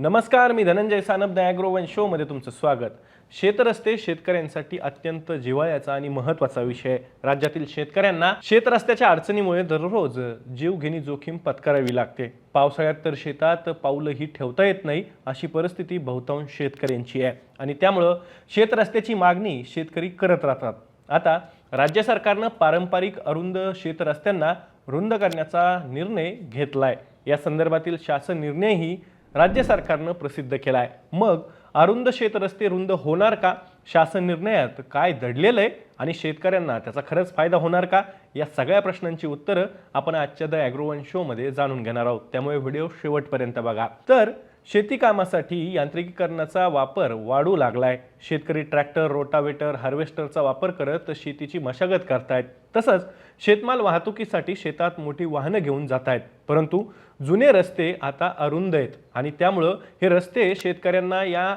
नमस्कार मी धनंजय सानप द शोमध्ये तुमचं स्वागत. शेतरस्ते शेतकऱ्यांसाठी अत्यंत जिव्हाळ्याचा आणि महत्त्वाचा विषय. आहे. राज्यातील शेतकऱ्यांना शेतरस्त्याच्या अडचणीमुळे दररोज जीवघेणी जोखीम पत्करावी लागते. पावसाळ्यात तर शेतात पाऊलही ठेवता येत नाही अशी परिस्थिती बहुतांश शेतकऱ्यांची आहे. आणि त्यामुळं शेतरस्त्याची मागणी शेतकरी करत राहतात. आता राज्य सरकारनं पारंपरिक अरुंद शेतरस्त्यांना रुंद करण्याचा निर्णय घेतला आहे या संदर्भातील शासन निर्णयही राज्य सरकारनं प्रसिद्ध केला आहे मग अरुंद शेतरस्ते रुंद होणार का? शासन निर्णयात काय दडलेलं आहे आणि शेतकऱ्यांना त्याचा खरंच फायदा होणार का? या सगळ्या प्रश्नांची उत्तरं आपण आजच्या द ॲग्रोवन शोमध्ये जाणून घेणार आहोत. त्यामुळे व्हिडिओ शेवटपर्यंत बघा. तर शेती कामासाठी यांत्रिकीकरणाचा वापर वाढू लागलाय. शेतकरी ट्रॅक्टर रोटावेटर हार्वेस्टरचा वापर करत शेतीची मशागत करतायत. तसंच शेतमाल वाहतुकीसाठी शेतात मोठी वाहनं घेऊन जात आहेत परंतु जुने रस्ते आता अरुंद आहेत आणि त्यामुळं हे रस्ते शेतकऱ्यांना या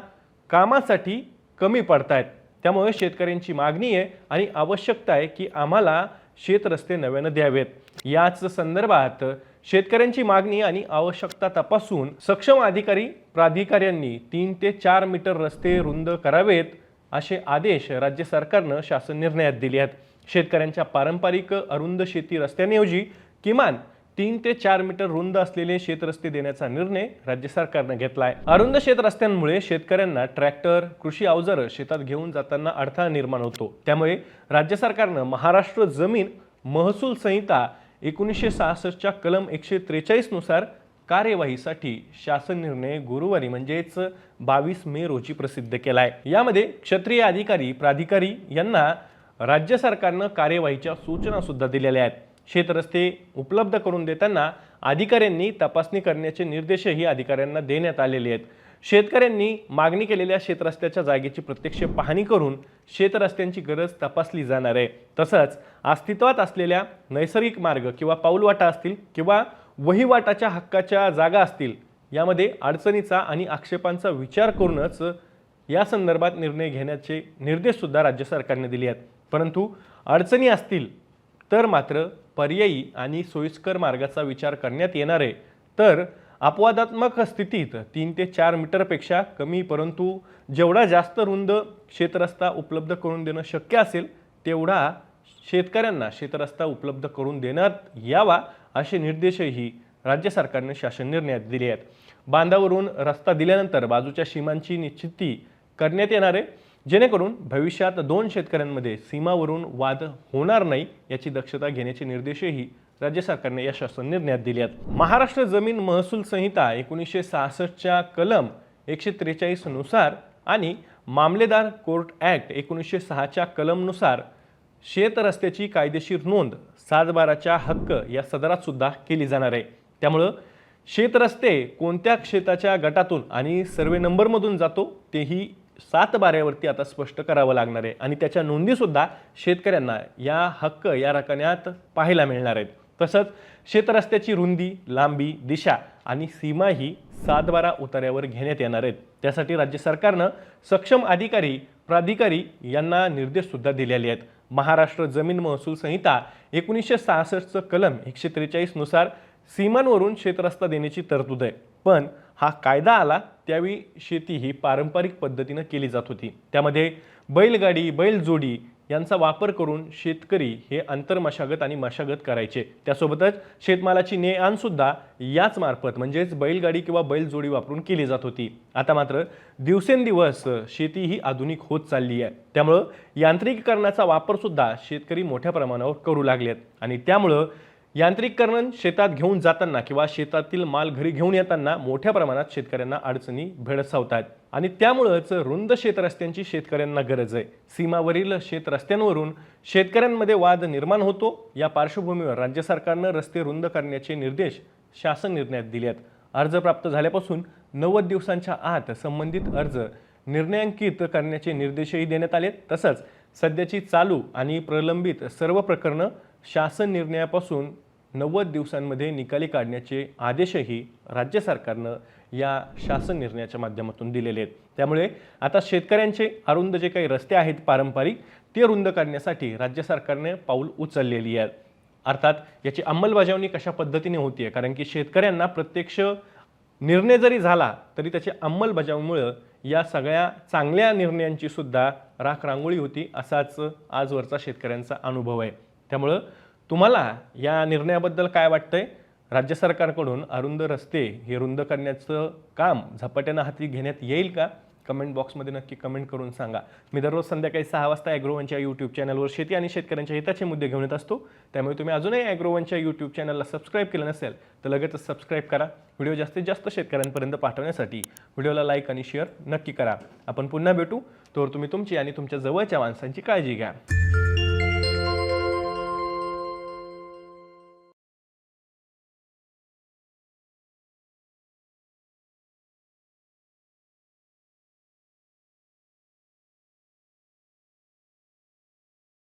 कामासाठी कमी पडतायत. त्यामुळे शेतकऱ्यांची मागणी आहे आणि आवश्यकता आहे की आम्हाला शेतरस्ते नव्यानं द्यावेत. याच संदर्भात शेतकऱ्यांची मागणी आणि आवश्यकता तपासून सक्षम अधिकारी प्राधिकाऱ्यांनी तीन ते चार मीटर रस्ते रुंद करावेत असे आदेश राज्य सरकारनं शासन निर्णयात दिले आहेत. शेतकऱ्यांच्या पारंपरिक अरुंद शेती रस्त्यांऐवजी किमान तीन ते चार मीटर रुंद असलेले शेतरस्ते देण्याचा निर्णय राज्य सरकारनं घेतला आहे अरुंद शेत रस्त्यांमुळे शेतकऱ्यांना ट्रॅक्टर कृषी अवजारं शेतात घेऊन जाताना अडथळा निर्माण होतो. त्यामुळे राज्य सरकारनं महाराष्ट्र जमीन महसूल संहिता एकोणीसशे सहासष्टच्या कलम एकशे त्रेचाळीसनुसार कार्यवाहीसाठी शासन निर्णय गुरुवारी म्हणजेच बावीस मे रोजी प्रसिद्ध केला आहे यामध्ये क्षत्रिय अधिकारी प्राधिकारी यांना राज्य सरकारनं कार्यवाहीच्या सूचना सुद्धा दिलेल्या आहेत. शेतरस्ते उपलब्ध करून देताना अधिकाऱ्यांनी तपासणी करण्याचे निर्देशही अधिकाऱ्यांना देण्यात आलेले आहेत. शेतकऱ्यांनी मागणी केलेल्या शेतरस्त्याच्या जागेची प्रत्यक्ष पाहणी करून शेतरस्त्यांची गरज तपासली जाणार आहे. तसंच अस्तित्वात असलेल्या नैसर्गिक मार्ग किंवा पाऊलवाटा असतील किंवा वहिवाटाच्या हक्काच्या जागा असतील यामध्ये अडचणीचा आणि आक्षेपांचा विचार करूनच या संदर्भात निर्णय घेण्याचे निर्देशसुद्धा राज्य सरकारने दिले आहेत. परंतु अडचणी असतील तर मात्र पर्यायी आणि सोयीस्कर मार्गाचा विचार करण्यात येणार आहे. तर अपवादात्मक स्थितीत तीन ते चार मीटरपेक्षा कमी परंतु जेवढा जास्त रुंद शेतरस्ता उपलब्ध करून देणं शक्य असेल तेवढा शेतकऱ्यांना शेतरस्ता उपलब्ध करून देण्यात यावा असे निर्देशही राज्य सरकारने शासन निर्णयात दिले आहेत. बांधावरून रस्ता दिल्यानंतर बाजूच्या सीमांची निश्चिती करण्यात येणार आहे. जेणेकरून भविष्यात दोन शेतकऱ्यांमध्ये सीमावरून वाद होणार नाही याची दक्षता घेण्याचे निर्देशही राज्य सरकारने या शासन निर्णयात दिले आहेत. महाराष्ट्र जमीन महसूल संहिता एकोणीसशे सहासष्टच्या कलम एकशे त्रेचाळीसनुसार आणि मामलेदार कोर्ट ॲक्ट एकोणीसशे सहाच्या कलमनुसार शेत रस्त्याची कायदेशीर नोंद सातबाराच्या हक्क या सदरात सुद्धा केली जाणार आहे. त्यामुळं शेतरस्ते कोणत्या क्षेत्राच्या गटातून आणि सर्वे नंबरमधून जातो तेही सात बाऱ्यावरती आता स्पष्ट करावं लागणार आहे. आणि त्याच्या नोंदीसुद्धा शेतकऱ्यांना या हक्क या रकण्यात पाहायला मिळणार आहेत. तसंच शेतरस्त्याची रुंदी लांबी दिशा आणि सीमा ही सातबारा उतार्यावर घेण्यात येणार आहेत. त्यासाठी राज्य सरकारनं सक्षम अधिकारी प्राधिकारी यांना निर्देशसुद्धा दिलेले आहेत. महाराष्ट्र जमीन महसूल संहिता एकोणीसशे सहासष्टचं कलम एकशे त्रेचाळीसनुसार सीमांवरून शेतरस्ता देण्याची तरतूद आहे. पण हा कायदा आला त्यावेळी शेती ही पारंपरिक पद्धतीनं केली जात होती. त्यामध्ये बैलगाडी बैलजोडी यांचा वापर करून शेतकरी हे आंतरमशागत आणि मशागत करायचे. त्यासोबतच शेतमालाची ने आणसुद्धा याच मार्फत म्हणजेच बैलगाडी किंवा बैलजोडी वापरून केली जात होती. आता मात्र दिवसेंदिवस शेती ही आधुनिक होत चालली आहे. त्यामुळं यांत्रिकीकरणाचा वापरसुद्धा शेतकरी मोठ्या प्रमाणावर करू लागलेत. आणि त्यामुळं यांत्रिकीकरण शेतात घेऊन जाताना किंवा शेतातील माल घरी घेऊन येताना मोठ्या प्रमाणात शेतकऱ्यांना अडचणी भेडसावत आहेत आणि त्यामुळंच रुंद शेतरस्त्यांची शेतकऱ्यांना गरज आहे. सीमावरील शेतरस्त्यांवरून शेतकऱ्यांमध्ये वाद निर्माण होतो. या पार्श्वभूमीवर राज्य सरकारनं रस्ते रुंद करण्याचे निर्देश शासन निर्णयात दिले आहेत अर्ज प्राप्त झाल्यापासून नव्वद दिवसांच्या आत संबंधित अर्ज निर्णयांकित करण्याचे निर्देशही देण्यात आले तसंच सध्याची चालू आणि प्रलंबित सर्व प्रकरणं शासन निर्णयापासून नव्वद दिवसांमध्ये निकाली काढण्याचे आदेशही राज्य सरकारनं या शासन निर्णयाच्या माध्यमातून दिलेले आहेत. त्यामुळे आता शेतकऱ्यांचे अरुंद जे काही रस्ते आहेत पारंपरिक ते रुंद करण्यासाठी राज्य सरकारने पाऊल उचललेली आहे अर्थात याची अंमलबजावणी कशा पद्धतीने होती आहे कारण की शेतकऱ्यांना प्रत्यक्ष निर्णय जरी झाला तरी त्याची अंमलबजावणीमुळं या सगळ्या चांगल्या निर्णयांची सुद्धा राख रांगोळी होती असाच आजवरचा शेतकऱ्यांचा अनुभव आहे. त्यामुळं तुम्हाला या निर्णयाबद्दल काय वाटतंय? राज्य सरकारकडून अरुंद रस्ते हे रुंद करण्याचं काम झपाट्यानं हाती घेण्यात येईल का? कमेंट बॉक्समध्ये नक्की कमेंट करून सांगा. मी दररोज संध्याकाळी सहा वाजता ॲग्रोवनच्या यूट्यूब चॅनलवर शेती आणि शेतकऱ्यांच्या हिताचे मुद्दे घेऊन येत असतो. त्यामुळे तुम्ही अजूनही ॲग्रोवनच्या यूट्यूब चॅनलला सबस्क्राईब केलं नसेल तर लगेचच सबस्क्राईब करा. व्हिडिओ जास्तीत जास्त शेतकऱ्यांपर्यंत पाठवण्यासाठी व्हिडिओला लाईक आणि शेअर नक्की करा. आपण पुन्हा भेटू. तोवर तुम्ही तुमची आणि तुमच्या जवळच्या माणसांची काळजी घ्या.